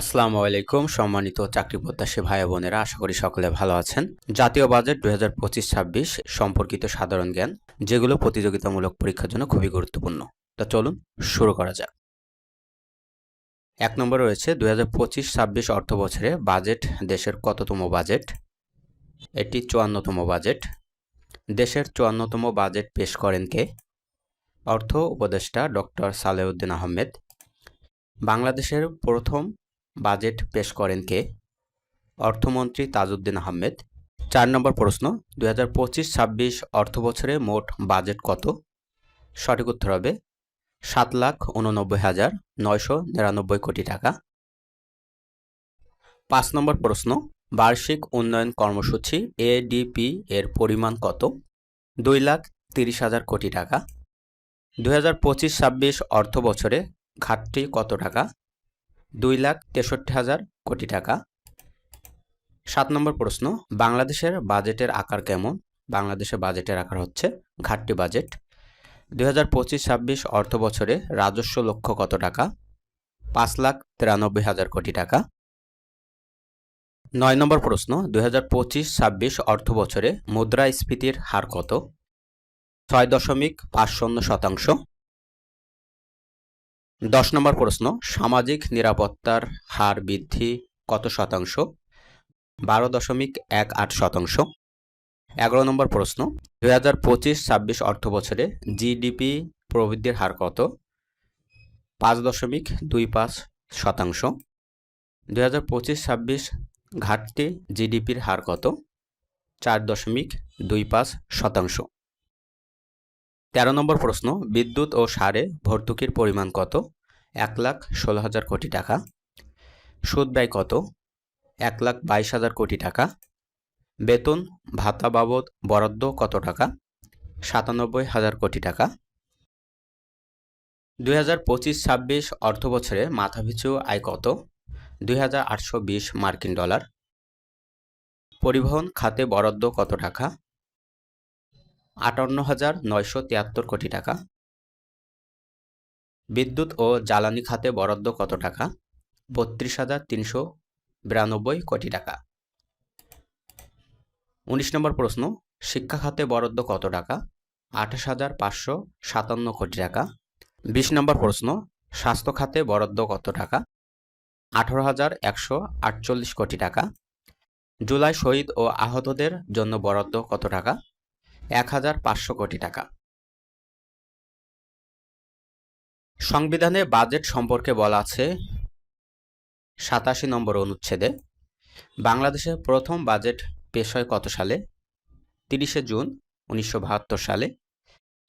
আসসালামু আলাইকুম, সম্মানিত চাকরি প্রত্যাশী ভাই বোনেরা, আশা করি সকলে ভালো আছেন। জাতীয় বাজেট দুই হাজার পঁচিশ ছাব্বিশ সম্পর্কিত সাধারণ জ্ঞান, যেগুলো প্রতিযোগিতামূলক পরীক্ষার জন্য খুবই গুরুত্বপূর্ণ। তা চলুন শুরু করা যাক। এক নম্বর রয়েছে দুই হাজার পঁচিশ ছাব্বিশ অর্থ বছরে বাজেট, দেশের কততম বাজেট? এটি চুয়ান্নতম বাজেট। দেশের চুয়ান্নতম বাজেট পেশ করেন কে? অর্থ উপদেষ্টা ডক্টর সালেউদ্দিন আহমেদ। বাংলাদেশের প্রথম বাজেট পেশ করেন কে? অর্থমন্ত্রী তাজউদ্দিন আহমেদ। চার নম্বর প্রশ্ন দুই হাজার পঁচিশ ছাব্বিশ অর্থ বছরে মোট বাজেট কত? সঠিক উত্তর হবে, সাত লাখ উননব্বই হাজার নয়শো নিরানব্বই কোটি টাকা। পাঁচ নম্বর প্রশ্ন, বার্ষিক উন্নয়ন কর্মসূচি এডিপি এর পরিমাণ কত? দুই লাখ তিরিশ হাজার কোটি টাকা। দুই হাজার পঁচিশ ছাব্বিশ অর্থ বছরে ঘাটতি কত টাকা? দুই লাখ তেষট্টি হাজার কোটি টাকা। সাত নম্বর প্রশ্ন, বাংলাদেশের বাজেটের আকার কেমন? বাংলাদেশের বাজেটের আকার হচ্ছে ঘাটতি বাজেট। দুই হাজার পঁচিশ ছাব্বিশ অর্থ বছরে রাজস্ব লক্ষ্য কত টাকা? পাঁচ লাখ তিরানব্বই হাজার কোটি টাকা। নয় নম্বর প্রশ্ন, দুই হাজার পঁচিশ ছাব্বিশ অর্থ বছরে মুদ্রাস্ফীতির হার কত? ছয় দশমিক পাঁচ শূন্য শতাংশ। দশ নম্বর প্রশ্ন, সামাজিক নিরাপত্তার হার বৃদ্ধি কত শতাংশ? বারো দশমিক এক আট শতাংশ। এগারো নম্বর প্রশ্ন, দুই হাজার পঁচিশ ছাব্বিশ অর্থ বছরে জিডিপি প্রবৃদ্ধির হার কত? পাঁচ দশমিক দুই পাঁচ শতাংশ। দুই হাজার পঁচিশ ছাব্বিশ ঘাটতি জিডিপির হার কত? চার দশমিক দুই পাঁচ শতাংশ। তেরো নম্বর প্রশ্ন, বিদ্যুৎ ও সারে ভর্তুকির পরিমাণ কত? এক লাখ ষোলো হাজার কোটি টাকা। সুদ ব্যয় কত? এক লাখ বাইশ হাজার কোটি টাকা। বেতন, ভাতা বাবদ বরাদ্দ কত টাকা? সাতানব্বই হাজার কোটি টাকা। দুই হাজার পঁচিশ ছাব্বিশ অর্থ বছরে মাথাপিছু আয় কত? দুই হাজার আটশো বিশ মার্কিন ডলার। পরিবহন, খাতে বরাদ্দ কত টাকা? আটান্ন হাজার নয়শো তিয়াত্তর কোটি টাকা। বিদ্যুৎ ও জ্বালানি খাতে বরাদ্দ কত টাকা? বত্রিশ হাজার তিনশো বিরানব্বই কোটি টাকা। উনিশ নম্বর প্রশ্ন, শিক্ষা খাতে বরাদ্দ কত টাকা? আঠাশ হাজার পাঁচশো সাতান্ন কোটি টাকা। বিশ নম্বর প্রশ্ন, স্বাস্থ্য খাতে বরাদ্দ কত টাকা? আঠারো হাজার একশো আটচল্লিশ কোটি টাকা। জুলাই শহীদ ও আহতদের জন্য বরাদ্দ কত টাকা? এক হাজার পাঁচশো কোটি টাকা। সংবিধানে বাজেট সম্পর্কে বলা আছে সাতাশি নম্বর অনুচ্ছেদে, বাংলাদেশে প্রথম বাজেট পেশ হয় কত সালে? তিরিশে জুন উনিশশো বাহাত্তর সালে।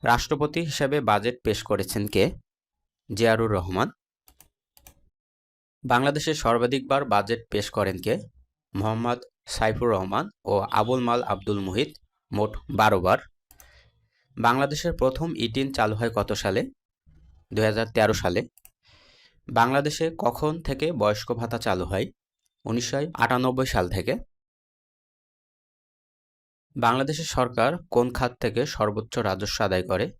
রাষ্ট্রপতি হিসেবে বাজেট পেশ করেছেন কে? জিয়ারুর রহমান। বাংলাদেশে সর্বাধিকবার বাজেট পেশ করেন কে? মোহাম্মদ সাইফুর রহমান ও আবুল মাল আব্দুল মুহিত। মোট বারো বার বাংলাদেশের প্রথম ইটিন চালু হয় কত সালে? দুই হাজার তেরো সালে। বাংলাদেশে কখন থেকে বয়স্ক ভাতা চালু হয়? উনিশশো আটানব্বই সাল থেকে। বাংলাদেশের সরকার কোন খাত থেকে সর্বোচ্চ রাজস্ব আদায় করে?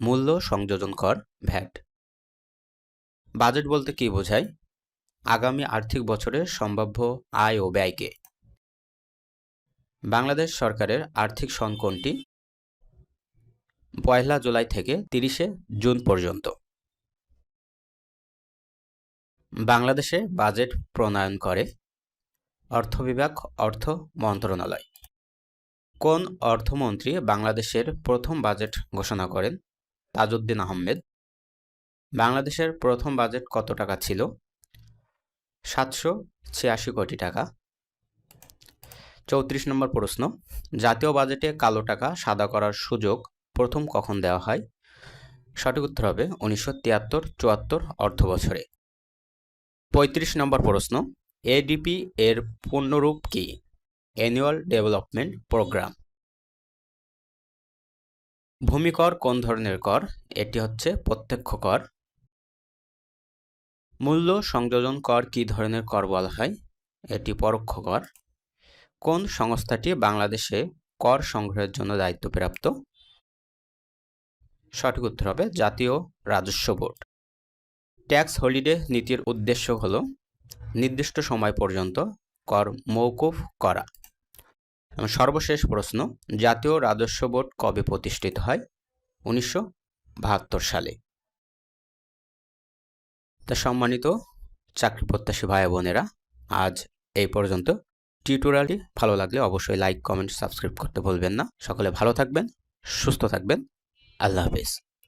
মূল্য সংযোজন কর, ভ্যাট। বাজেট বলতে কি বোঝায়? আগামী আর্থিক বছরের সম্ভাব্য আয় ও ব্যয়কে। বাংলাদেশ সরকারের আর্থিক সন কোনটি পয়লা জুলাই থেকে তিরিশে জুন পর্যন্ত। বাংলাদেশে বাজেট প্রণয়ন করে অর্থ বিভাগ, অর্থ মন্ত্রণালয়। কোন অর্থমন্ত্রী বাংলাদেশের প্রথম বাজেট ঘোষণা করেন? তাজউদ্দিন আহমেদ। বাংলাদেশের প্রথম বাজেট কত টাকা ছিল? সাতশো ছিয়াশি কোটি টাকা। চৌত্রিশ নম্বর প্রশ্ন, জাতীয় বাজেটে কালো টাকা সাদা করার সুযোগ প্রথম কখন দেওয়া হয়? সঠিক উত্তর হবে উনিশশো তিয়াত্তর চুয়াত্তর অর্থ বছরে। পঁয়ত্রিশ নম্বর প্রশ্ন, এডিপি এর পূর্ণরূপ কি? Annual development programme. ভূমিকর কোন ধরনের কর? এটি হচ্ছে প্রত্যক্ষ কর। মূল্য সংযোজন কর কি ধরনের কর বলা হয়? এটি পরোক্ষ কর। কোন সংস্থাটি বাংলাদেশে কর সংগ্রহের জন্য দায়িত্বপ্রাপ্ত? সঠিক উত্তর হবে জাতীয় রাজস্ব বোর্ড। ট্যাক্স হলিডে নীতির উদ্দেশ্য হল নির্দিষ্ট সময় পর্যন্ত কর মৌকুফ করা। এবং সর্বশেষ প্রশ্ন, জাতীয় রাজস্ব বোর্ড কবে প্রতিষ্ঠিত হয়? উনিশশো বাহাত্তর সালে। তা সম্মানিত চাকরি প্রত্যাশী ভাই বোনেরা আজ এই পর্যন্ত। টিউটোরিয়ালটি ভালো লাগলে অবশ্যই লাইক কমেন্ট সাবস্ক্রাইব করতে ভুলবেন না। সকলে ভালো থাকবেন, সুস্থ থাকবেন। আল্লাহ হাফেজ।